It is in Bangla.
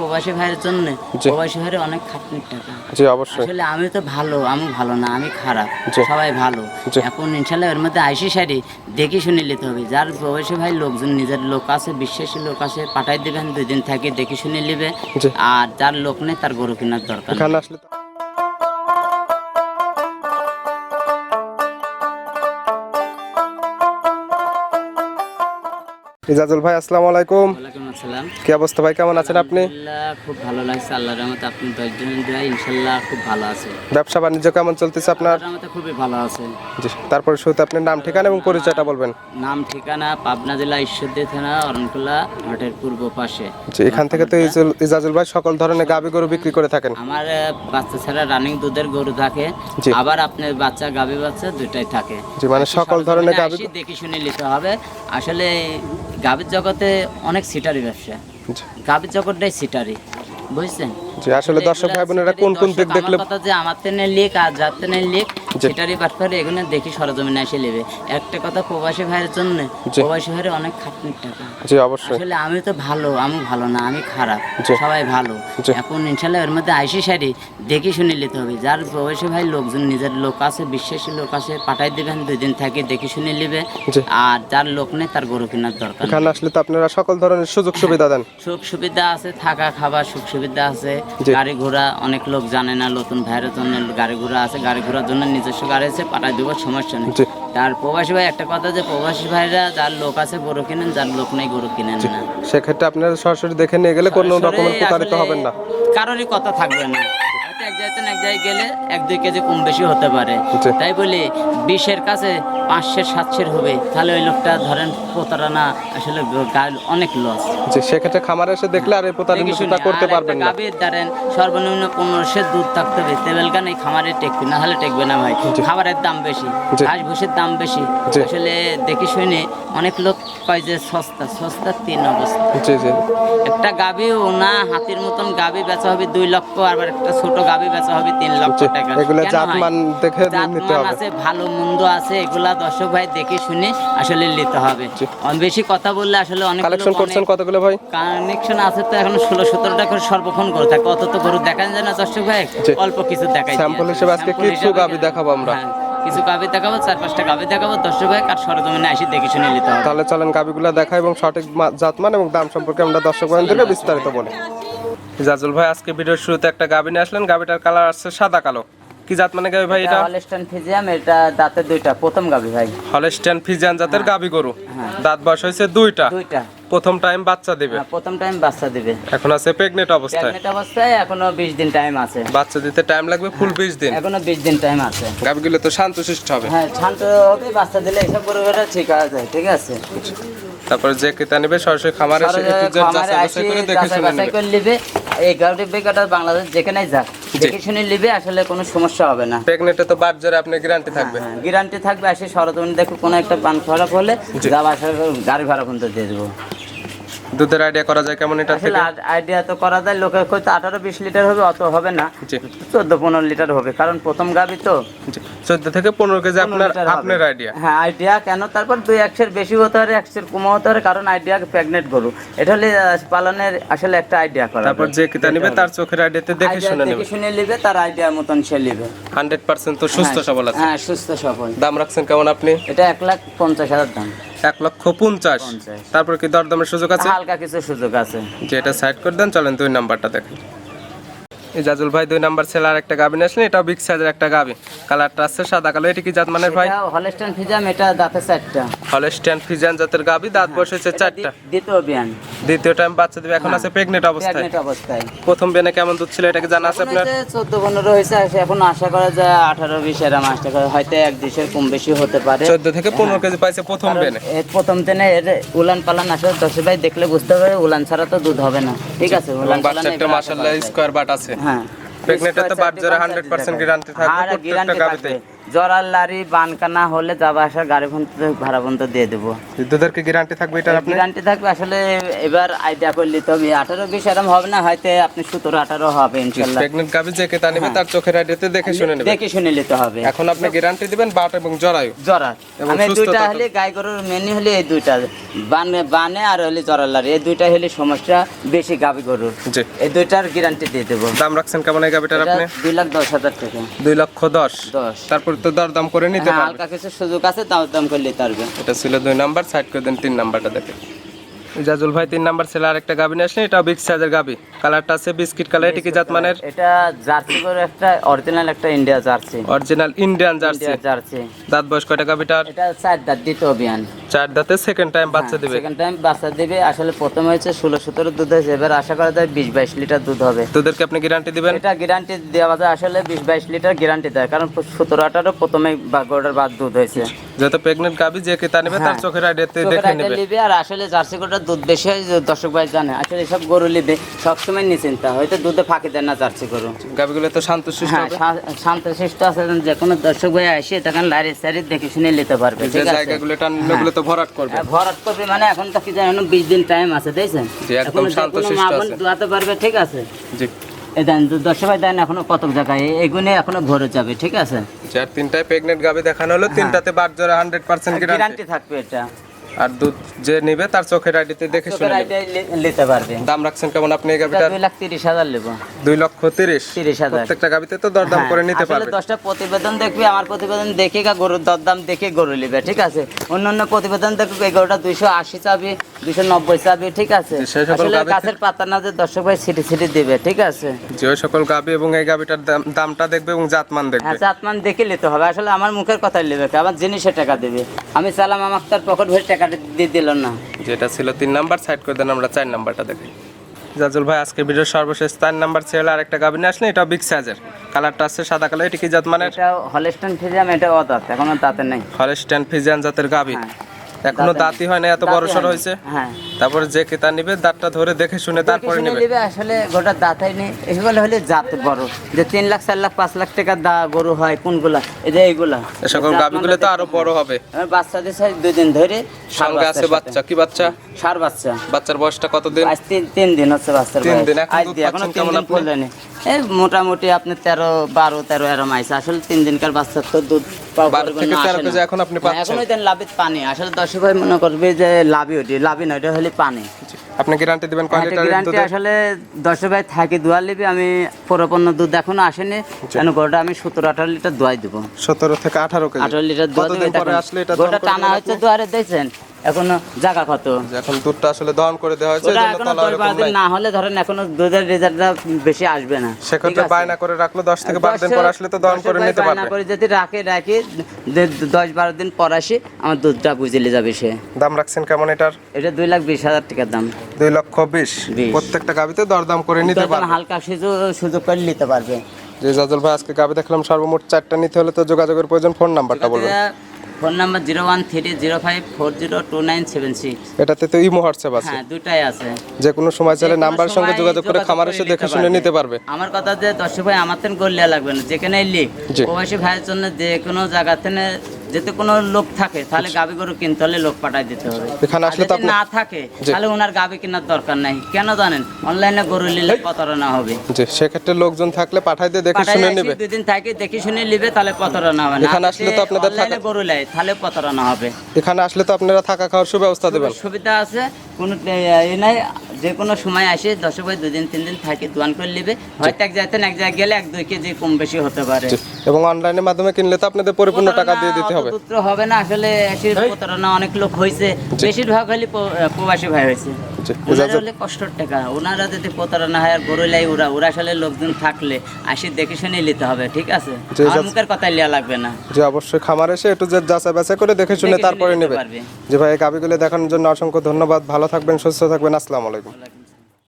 প্রবাসী ভাইয়ের জন্য। প্রবাসী ভাইয়ের অনেক খাটনির টাকা। জি অবশ্যই। আসলে আমি তো ভালো আমি ভালো না আমি খারাপ। সবাই ভালো। এখন ইনশাল্লাহ এর মধ্যে আইসি সারি দেখে শুনে নিতে হবে। যার প্রবাসী ভাই লোকজন নিজের লোক আছে বিশ্বাসী লোক আছে পাঠাই দিবেন দুই দিন থাকে দেখে শুনে নিবে। আর যার লোক নেই তার গরু কেনার দরকার ইজাজুল ভাই আসসালামু আলাইকুম। আসসালাম। কি অবস্থা ভাই? কেমন আছেন আপনি? খুব ভালো লাগছে। আল্লাহর রহমতে আপনি দেয় খুব ভালো আছে। ব্যবসা বাণিজ্য কেমন চলতেছে আপনার? রহমতে খুবই ভালো আছে। তারপর শুরুতে আপনার নাম ঠিকানা এবং পরিচয়টা বলবেন। নাম ঠিকানা পাবনা জেলা ঈশ্বরদী থানা অরণকুলা হাটের পূর্ব পাশে। এখান থেকে তো ইজাজুল ভাই সকল ধরনের গাবি গরু বিক্রি করে থাকেন। আমার বাচ্চা ছাড়া রানিং দুধের গরু থাকে। আবার আপনার বাচ্চা গাভী বাচ্চা দুটাই থাকে। মানে সকল ধরনের গাবি দেখে শুনে নিতে হবে। আসলে গাভীর জগতে অনেক সিটারি ব্যবসা। গাবি গাভীর জগৎটাই সিটারি বুঝছেন? জি আসলে দর্শক ভাই বোনেরা কোন কোন দিক দেখলে কথা যে আমার তেনে লিক আর যার তেনে লিক। সেটারই পাঠ করে এগুলো দেখি সরজমিনে এসে নেবে একটা কথা প্রবাসী ভাইয়ের জন্য প্রবাসী ভাইয়ের অনেক খাটনির টাকা জি অবশ্যই আসলে আমি তো ভালো আমি ভালো না আমি খারাপ সবাই ভালো এখন ইনশাল্লাহ এর মধ্যে আইসি সারি দেখে শুনে নিতে হবে যার প্রবাসী ভাই লোকজন নিজের লোক আছে বিশ্বাসী লোক আছে পাঠাই দিবেন দুই দিন থাকে দেখে শুনে নিবে। আর যার লোক নেই তার গরু কেনার দরকার এখানে আসলে তো আপনারা সকল ধরনের সুযোগ সুবিধা দেন সুখ সুবিধা আছে থাকা খাবার সুখ সুবিধা আছে। গাড়ি ঘোড়া অনেক লোক জানে না নতুন ভাইয়ের জন্য গাড়ি ঘোড়া আছে গাড়ি ঘোড়ার জন্য নিজস্ব গাড়ি আছে পাঠায় দেবো সমস্যা নেই। তার প্রবাসী ভাই একটা কথা যে প্রবাসী ভাইরা যার লোক আছে গরু কিনেন যার লোক নেই গরু কিনেন না। সেক্ষেত্রে আপনারা সরাসরি দেখে নিয়ে গেলে কোনো রকমের প্রতারিত হবেন না। কারোরই কথা থাকবে না। এক জায়গায় এক জায়গায় গেলে এক দুই কেজি কম বেশি হতে পারে। তাই বলি বিশের কাছে পাঁচশের সাতশের হবে। তাহলে ওই লোকটা ধরেন প্রতারণা আসলে অনেক লস সেক্ষেত্রে খামারে এসে দেখলে আর এই প্রতারণা করতে পারবেন না। গাভীর ধরেন সর্বনিম্ন পনেরোশের দুধ থাকতে হবে। তেবেলগান এই খামারে টেকবে না হলে টেকবে না ভাই। খাবারের দাম বেশি ঘাস ভুষের দাম বেশি। আসলে দেখে শুনে অনেক লোক কয় যে সস্তা সস্তার তিন অবস্থা। একটা গাভী ও না হাতির মতন গাভী বেচা হবে দুই লক্ষ আর একটা ছোট গাভী বেচা হবে তিন লক্ষ টাকা। এগুলা কেন জাত হয়? মান দেখে নিতে হবে। আছে ভালো মন্দ আছে এগুলা দর্শক ভাই দেখে শুনে আসলে নিতে হবে। বেশি কথা বললে আসলে অনেক কালেকশন করছেন কতগুলো ভাই? কানেকশন আছে তো এখন ষোলো সতেরোটা করে সর্বক্ষণ করে থাকে। অত তো গরু দেখা যায় না দর্শক ভাই অল্প কিছু দেখাই দিয়ে। হিসেবে আজকে কিছু গাভী দেখাবো আমরা। হ্যাঁ, কিছু গাভী দেখাবো চার পাঁচটা গাভী দেখাবো। দর্শক ভাই আর সরজমিনে আসি দেখে শুনে নিতে হবে। তাহলে চলেন গাবিগুলো দেখা এবং সঠিক জাতমান এবং দাম সম্পর্কে আমরা দর্শক বিস্তারিত বলি। জাজুল ভাই আজকে ভিডিওর শুরুতে একটা গাবি নিয়ে আসলেন। গাবিটার কালার আসছে সাদা কালো। কি জাত মানে গাবি ভাই এটা? হলস্টাইন ফিজিয়াম এটা দাঁতের দুইটা প্রথম গাভী ভাই। হলস্টিয়ান ফিজিয়ান জাতের গাবি গরু। হ্যাঁ। দাঁত বয়স হয়েছে দুইটা। দুইটা। প্রথম টাইম বাচ্চা দেবে। হ্যাঁ, প্রথম টাইম বাচ্চা দিবে। এখন আছে প্রেগনেন্ট অবস্থায়। প্রেগনেন্ট অবস্থায় এখনও বিশ দিন টাইম আছে। বাচ্চা দিতে টাইম লাগবে ফুল বিশ দিন। এখনও বিশ দিন টাইম আছে। গাবিগুলো তো শান্তশিষ্ট হবে। হ্যাঁ শান্ত হবে বাচ্চা দিলে এসব পরিবারে ঠিক আছে ঠিক আছে? তারপরে যে ক্রেতা নেবে সরাসরি খামারে এসে করে দেখে শুনে করে নিবে। এই গাউডি বেকাটা বাংলাদেশ যেখানেই যাক দেখে শুনে নেবে আসলে কোনো সমস্যা হবে না। প্রেগনেন্টে তো বাদ জোরে আপনি গ্যারান্টি থাকবে। গ্যারান্টি থাকবে আসে সরজমিন দেখো কোনো একটা পান খারাপ হলে জি। যা গাড়ি ভাড়া পর্যন্ত দিয়ে দেবো। দুধের আইডিয়া করা যায় কেমন এটা থেকে? আইডিয়া তো করা যায় লোকের হয়তো আঠারো বিশ লিটার হবে অত হবে না। চোদ্দ পনেরো লিটার হবে কারণ প্রথম গাবি তো। চোদ্দ থেকে পনেরো কেজি আপনার আপনার আইডিয়া হ্যাঁ আইডিয়া কেন? তারপর দুই একশের বেশি হতে পারে একশের কম হতে পারে কারণ আইডিয়া প্রেগনেন্ট গরু। এটা হলে পালনের আসলে একটা আইডিয়া করা তারপর যে কিতা নিবে তার চোখের আইডিয়াতে দেখে শুনে নেবে। শুনে নিবে তার আইডিয়া মতন সে নিবে। হান্ড্রেড পার্সেন্ট তো সুস্থ সবল আছে। হ্যাঁ সুস্থ সবল। দাম রাখছেন কেমন আপনি? এটা এক লাখ পঞ্চাশ হাজার দাম। এক লক্ষ পঞ্চাশ। তারপর কি দরদামের সুযোগ আছে? হালকা কিছু সুযোগ আছে। যেটা সাইড করে দেন চলেন দুই নাম্বারটা দেখেন। এই জাজুল ভাই দুই নাম্বার ছেলে আর একটা গাবি নিয়ে আসলেন এটাও বিগ সাইজের একটা গাবি। কালারটা আছে সাদা কালো এটা কি জাত মানের ভাই? হলস্টাইন ফিজাম এটা দাঁতে চারটা। হলস্টিয়ান ফিজিয়ান জাতের গাবি দাঁত বসেছে চারটা। দ্বিতীয় বিয়ান। দ্বিতীয় টাইম বাচ্চা দিবে এখন আছে প্রেগনেন্ট অবস্থায়। প্রেগনেন্ট অবস্থায়। প্রথম বেনে কেমন দুধ ছিল এটা কি জানা আছে আপনার? চোদ্দ পনেরো হয়েছে আর এখন আশা করা যায় আঠারো বিশ এরম আশা করা হয়তো এক দেশের কম বেশি হতে পারে। চোদ্দ থেকে পনেরো কেজি পাইছে প্রথম বেনে এর প্রথম দিনে এর উলান পালান আসলে দর্শক ভাই দেখলে বুঝতে পারে উলান ছাড়া তো দুধ হবে না। ঠিক আছে উলান পালান এবার মাশাআল্লাহ স্কোয়ার বাট আছে। হ্যাঁ। প্রেগনেন্টে তো বাট জোরে হান্ড্রেড পার্সেন্ট গ্যারান্টি থাকবে আর প্রত্যেকটা গ্যারান্টি গাবিতে থাকবে জরার লারি বানকানা হলে যাবা আসার গাড়ি পর্যন্ত ভাড়া পর্যন্ত দিয়ে দেবো। দুধের গ্যারান্টি থাকবে আপনি গ্যারান্টি থাকবে আসলে এবার আইডিয়া করলে তবে আঠারো বিশ এরকম হবে না হয়তো আপনি সতেরো আঠারো হবে ইনশাল্লাহ। প্রেগনেন্ট গাভি যে কেতা নেবে তার চোখের আইডিয়াতে দেখে শুনে নেবে। দেখে শুনে নিতে হবে। এখন আপনি গ্যারান্টি দিবেন বাট এবং জরায়ু জরার আমি দুইটা হলে গাই গরুর মেনি হলে এই দুইটা। বানে বানে আর হলে জরার লারি। এই দুইটা হলে সমস্যা বেশি গাবি গরুর। এই দুইটার গ্যারান্টি দিয়ে দেবো। দাম রাখছেন কেমন এই গাভিটার আপনি? দুই লাখ দশ হাজার টাকা। দুই লক্ষ দশ। দশ। তারপর তো দর দাম করে নিতে হ্যাঁ, পারবে। হালকা কিছু সুযোগ আছে তাও দাম করে নিতে পারবে এটা ছিল দুই নাম্বার সাইড করে দেন তিন নাম্বারটা দেখে ইজাজুল ভাই তিন নাম্বার ছেলে আরেকটা গাবি নিয়ে আসলেন এটা বিগ সাইজের গাবি কালারটা আছে বিস্কিট কালার এটা কি জাত মানের? এটা জার্সি করে একটা অরিজিনাল একটা India jersey. Original Indian jersey. Jersey. দাঁত বয়স কয়টা গাবিটার এটা চার দাঁত দ্বিতীয় অভিযান চার দাঁতে সেকেন্ড টাইম বাচ্চা দিবে। সেকেন্ড টাইম বাচ্চা দিবে। আসলে প্রথম হয়েছে ষোলো সতেরো দুধ হয়েছে। এবার আশা করা যায় বিশ বাইশ লিটার দুধ হবে। তোদেরকে আপনি গ্যারান্টি দিবেন? এটা গ্যারান্টি দেওয়া যায়। আসলে বিশ বাইশ লিটার গ্যারান্টি দেয়। কারণ সতেরো আঠারো প্রথমে গরুটার বাদ দুধ হয়েছে। যেহেতু প্রেগনেন্ট গাভি যে কেতা নেবে তার হ্যাঁ। চোখের আইডিয়াতে দেখে নেবে। নিবে। আর আসলে জার্সি গরুটার দুধ বেশি হয় দর্শক ভাই জানে। আসলে এসব গরু নিবে সবসময় নিশ্চিন্তা। হয়তো দুধে ফাঁকি দেয় না জার্সি গরু। গাভিগুলো তো শান্ত হ্যাঁ শা- শান্ত শিষ্ট আছে। যে কোনো দর্শক ভাই আসে তখন লারি সারি দেখে শুনে নিতে পারবে। জায়গাগুলো ওগুলো তো ভরাট করবে। হ্যাঁ, ভরাট করবে মানে এখন তো কি জানেন বিশ দিন টাইম আছে দেখছেন? জি, একদম শান্তশিষ্ট আছে। দোয়াতে পারবে ঠিক আছে? জি। এই দেন ভাই দেন এখনও কত জায়গায়? এগুনে এখনও ভরে যাবে ঠিক আছে? চার তিনটায় প্রেগনেন্ট গাবে দেখানো হলো তিনটাতে বাট জোড়া হান্ড্রেড পার্সেন্ট গ্যারান্টি গ্যারান্টি থাকবে এটা। আর দুধ যে নিবে তার চোখের আইডিতে দেখে শুনে নিতে পারবে। দাম রাখছেন কেমন আপনি এই গাভিটার? দুই লাখ তিরিশ হাজার নেব দুই লক্ষ তিরিশ। তিরিশ হাজার। প্রত্যেকটা গাভিতে তো দরদাম করে নিতে হ্যাঁ, আসলে পারবে। দশটা প্রতিবেদন দেখবি আমার প্রতিবেদন দেখে গা গরুর দরদাম দেখে গরু নিবে ঠিক আছে? অন্য অন্য প্রতিবেদন দেখবি এই গরুটা দুইশো আশি চাবি দুইশো নব্বই চাবি ঠিক আছে? আসলে গাছের পাতা না যে দর্শক ভাই সিটি সিটি দিবে ঠিক আছে? যে সকল গাভি এবং এই গাভিটার দাম- দামটা দেখবে এবং জাতমান দেখবে। হ্যাঁ চাতমান দেখে নিতে হবে। আসলে আমার মুখের কথাই নেবে আমার জিনিসের টাকা দেবে। আমি চালাম আমাকে তার পকেট ভরে টাকা দিয়ে দিল না। যেটা ছিল তিন নাম্বার সাইড করে দেন আমরা চার নাম্বারটা দেখি। জাজুল ভাই আজকে ভিডিওর সর্বশেষ চার নাম্বার ছিল আর একটা গাভি নিয়ে আসলে এটা বিগ সাইজের কালারটা আছে সাদা কালার এটা কি জাত মানে এটা হলস্টেন ফিজিয়াম এটা অদাত এখনও তাতে নেই। হলস্টেন ফিজিয়ান জাতের গাভি হ্যাঁ। এখনও দাঁতই হয় না এত বড় দাঁতে না। হয়েছে। হ্যাঁ। তারপরে যে কেতা নিবে দাঁতটা ধরে দেখে শুনে তারপরে নিবে। নিবে আসলে গোটা দাঁতাই নেই। এগুলো হলে জাত বড়। যে তিন লাখ চার লাখ পাঁচ লাখ টাকার দা গরু হয় কোনগুলা? এই যে এইগুলা। সকল জাত গাভিগুলো তো আরও বড় হবে। বাচ্চাদের সাথে দুই দিন ধরে সঙ্গে আছে বাচ্চা। কি বাচ্চা? ষাঁড় বাচ্চা। বাচ্চার বয়সটা কতদিন? আজ তিন তিন দিন হচ্ছে বাচ্চার তিন দিন, এখনও তিন দিন? এই মোটামুটি আপনি তেরো বারো তেরো এরম আইসে আসলে তিন দিনকার বাচ্চার তো দুধ বারো থেকে তেরো কেজি এখন আপনি হ্যাঁ, পাচ্ছেন। এখন দেন লাভিত পানি। আসলে দর্শক ভাই মনে করবে যে লাভি ওটি লাভি না ওটা হলে পানি। আপনি গ্যারান্টি দিবেন কয় লিটারের গ্যারান্টি আসলে দর্শক ভাই থাকি দোয়া লিবি আমি পরপন্ন দুধ এখনও আসেনি। কেন গরুটা আমি সতেরো আঠারো লিটার দোয়াই দেবো। সতেরো থেকে আঠারো কেজি। আঠারো লিটার দোয়া আসলে এটা টানা হচ্ছে? দুয়ারে দেখছেন? এখনও জায়গা কত? এখন দুধটা আসলে দহন করে দেওয়া হয়েছে। না হলে ধরেন এখনও দুধের রেজাল্টটা বেশি আসবে না। সেক্ষেত্রে বায়না করে রাখল দশ থেকে বারো দিন পর আসলে তো দহন করে নিতে বায়না পারবে। করে যদি রাখে দিন পর আসি আমার দুধটা বুঝিলে যাবে সে। দাম রাখছেন কেমন এটার? এটা দুই লাখ বিশ হাজার টাকার দাম। দুই লক্ষ বিশ। বিশ। প্রত্যেকটা গাবিতে দরদাম করে নিতে পারবে। হালকা সুযোগ সুযোগ করে নিতে পারবে। যে জাজল ভাই আজকে গাবি দেখলাম সর্বমোট চারটা নিতে হলে তো যোগাযোগের প্রয়োজন ফোন নাম্বারটা বলবেন। Phone number zero one three zero five four zero two nine seven six. এটাতে তো ইমো হোয়াটসঅ্যাপ আছে। হ্যাঁ দুটাই আছে। যে কোনো সময় চাইলে নাম্বার সঙ্গে যোগাযোগ করে খামার এসে দেখে শুনে নিতে পারবে। আমার কথা যে দর্শক ভাই আমার তেন করলে লাগবে না। যেখানে লিখ। প্রবাসী ভাইয়ের জন্য যে কোনো জায়গা থেকে যেতে কোনো লোক থাকে তাহলে গাবি গরু কিনতে হলে লোক পাঠাই দিতে হবে। এখানে আসলে তো না থাকে তাহলে ওনার গাবি কেনার দরকার নাই। কেন জানেন? অনলাইনে গরু নিলে প্রতারণা হবে। যে সেক্ষেত্রে লোকজন থাকলে পাঠাই দিয়ে দেখে শুনে নেবে। দুদিন থাকে দেখে শুনে নিবে তাহলে প্রতারণা হবে না। এখানে আসলে তো আপনাদের থাকা- গরু লাই তাহলে প্রতারণা হবে। এখানে আসলে তো আপনারা থাকা খাওয়ার সুব্যবস্থা দেবেন। সুবিধা আছে কোনো এ নাই। যে কোনো সময় আসে দশ ভাই দুদিন তিন দিন থাকে দোয়ান করে নিবে। হয়তো এক জায়গাতে এক জায়গায় গেলে এক দুই কেজি কম বেশি হতে পারে। এবং অনলাইনের মাধ্যমে কিনলে তো আপনাদের পরিপূর্ণ টাকা দিয়ে দিতে হবে। তো হবে না। আসলে প্রতারণা অনেক লোক হয়েছে। বেশিরভাগ হলে প্রবাসী ভাই হয়েছে। হলে কষ্টের টাকা। ওনারা যদি প্রতারণা হয় আর গরু ওরা ওরা আসলে লোকজন থাকলে আসি দেখে শুনে নিতে হবে ঠিক আছে? মুখের লিয়া লাগবে না। যে অবশ্যই খামার এসে একটু যে যাচাই বাছাই করে দেখে শুনে তারপরে নেবে। যে ভাই গাবিগুলো দেখানোর জন্য অসংখ্য ধন্যবাদ। ভালো থাকবেন সুস্থ থাকবেন। আসসালাম আলাইকুম।